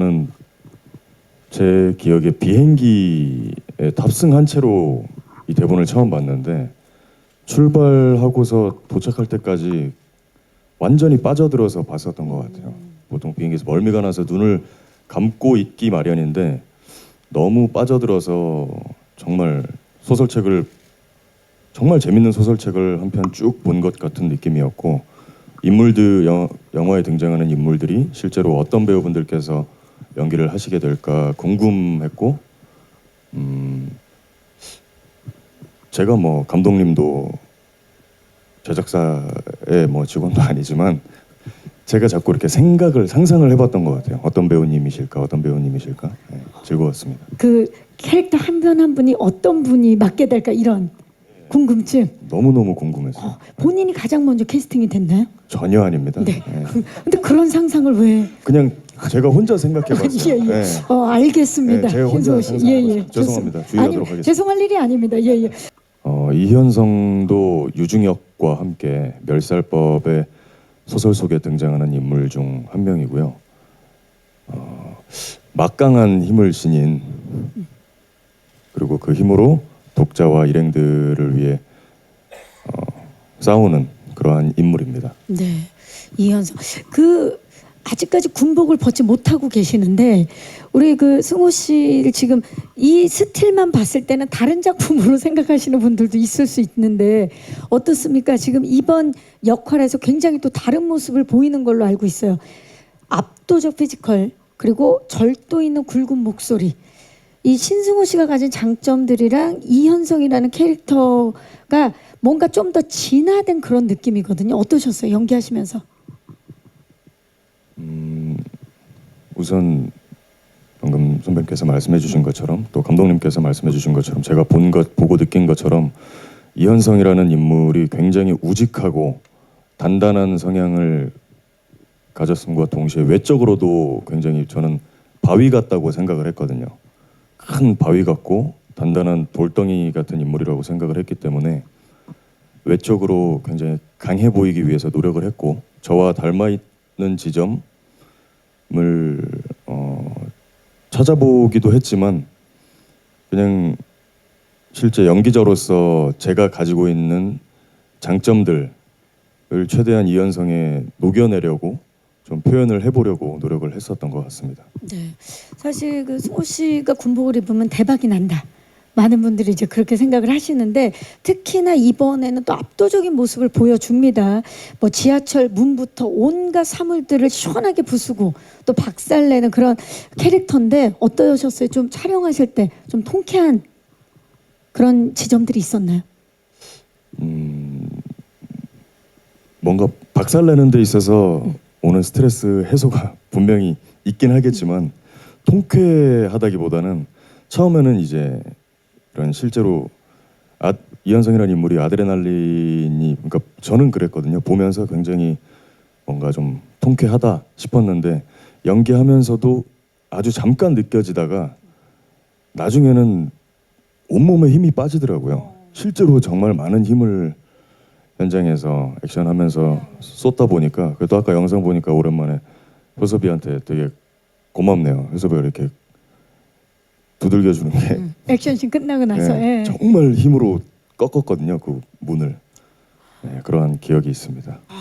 저는 제 기억에 비행기에 탑승한 채로 이 대본을 처음 봤는데 출발하고서 도착할 때까지 완전히 빠져들어서 봤었던 것 같아요. 보통 비행기에서 멀미가 나서 눈을 감고 있기 마련인데 너무 빠져들어서 정말 소설책을 정말 재밌는 소설책을 한 편 쭉 본 것 같은 느낌이었고 인물들 영, 영화에 등장하는 인물들이 실제로 어떤 배우분들께서 연기를 하시게 될까 궁금했고 음 제가 뭐 감독님도 제작사의 뭐 직원도 아니지만 제가 자꾸 이렇게 생각을 상상을 해봤던 것 같아요. 어떤 배우님이실까, 어떤 배우님이실까. 네, 즐거웠습니다. 그 캐릭터 한 분 한 분이 어떤 분이 맡게 될까 이런 궁금증. 너무 너무 궁금했어요. 어, 본인이 가장 먼저 캐스팅이 됐나요? 전혀 아닙니다. 네. 네. 근데 그런 상상을 왜? 그냥 제가 혼자 생각해봤어요. 예, 예. 네. 어, 알겠습니다. 네, 제가 혼자 씨. 예, 거죠. 예. 죄송합니다. 좋습니다. 주의하도록 아니, 하겠습니다. 죄송할 일이 아닙니다. 예, 예. 어, 이현성도 유중혁과 함께 멸살법의 소설 속에 등장하는 인물 중 한 명이고요. 어, 막강한 힘을 지닌 그리고 그 힘으로 독자와 일행들을 위해 어, 싸우는 그러한 인물입니다. 네. 이현성. 그 아직까지 군복을 벗지 못하고 계시는데 우리 그 승호 씨를 지금 이 스틸만 봤을 때는 다른 작품으로 생각하시는 분들도 있을 수 있는데 어떻습니까? 지금 이번 역할에서 굉장히 또 다른 모습을 보이는 걸로 알고 있어요. 압도적 피지컬 그리고 절도 있는 굵은 목소리. 이 신승호 씨가 가진 장점들이랑 이현성이라는 캐릭터가 뭔가 좀 더 진화된 그런 느낌이거든요. 어떠셨어요? 연기하시면서? 우선 방금 선배님께서 말씀해주신 것처럼 또 감독님께서 말씀해주신 것처럼 제가 본 것 보고 느낀 것처럼 이현성이라는 인물이 굉장히 우직하고 단단한 성향을 가졌음과 동시에 외적으로도 굉장히 저는 바위 같다고 생각을 했거든요. 큰 바위 같고 단단한 돌덩이 같은 인물이라고 생각을 했기 때문에 외적으로 굉장히 강해 보이기 위해서 노력을 했고 저와 닮아 있는 지점 을 어, 찾아보기도 했지만 그냥 실제 연기자로서 제가 가지고 있는 장점들을 최대한 이현성에 녹여내려고 좀 표현을 해보려고 노력을 했었던 것 같습니다. 네. 사실 그 승호 씨가 군복을 입으면 대박이 난다. 많은 분들이 이제 그렇게 생각을 하시는데 특히나 이번에는 또 압도적인 모습을 보여줍니다. 뭐 지하철 문부터 온갖 사물들을 시원하게 부수고 또 박살내는 그런 캐릭터인데 어떠셨어요? 좀 촬영하실 때 좀 통쾌한 그런 지점들이 있었나요? 음, 뭔가 박살내는 데 있어서 오는 스트레스 해소가 분명히 있긴 하겠지만 통쾌하다기보다는 처음에는 이제 이런 실제로 아, 이현성이라는 인물이 아드레날린이 그러니까 저는 그랬거든요. 보면서 굉장히 뭔가 좀 통쾌하다 싶었는데 연기하면서도 아주 잠깐 느껴지다가 나중에는 온몸에 힘이 빠지더라고요. 실제로 정말 많은 힘을 현장에서 액션하면서 쏟다 보니까 그래도 아까 영상 보니까 오랜만에 효섭이한테 되게 고맙네요. 효섭이가 이렇게 두들겨 주는 게 음, 액션씬 끝나고 나서 네, 예. 정말 힘으로 꺾었거든요. 그 문을 네, 그러한 기억이 있습니다. 아,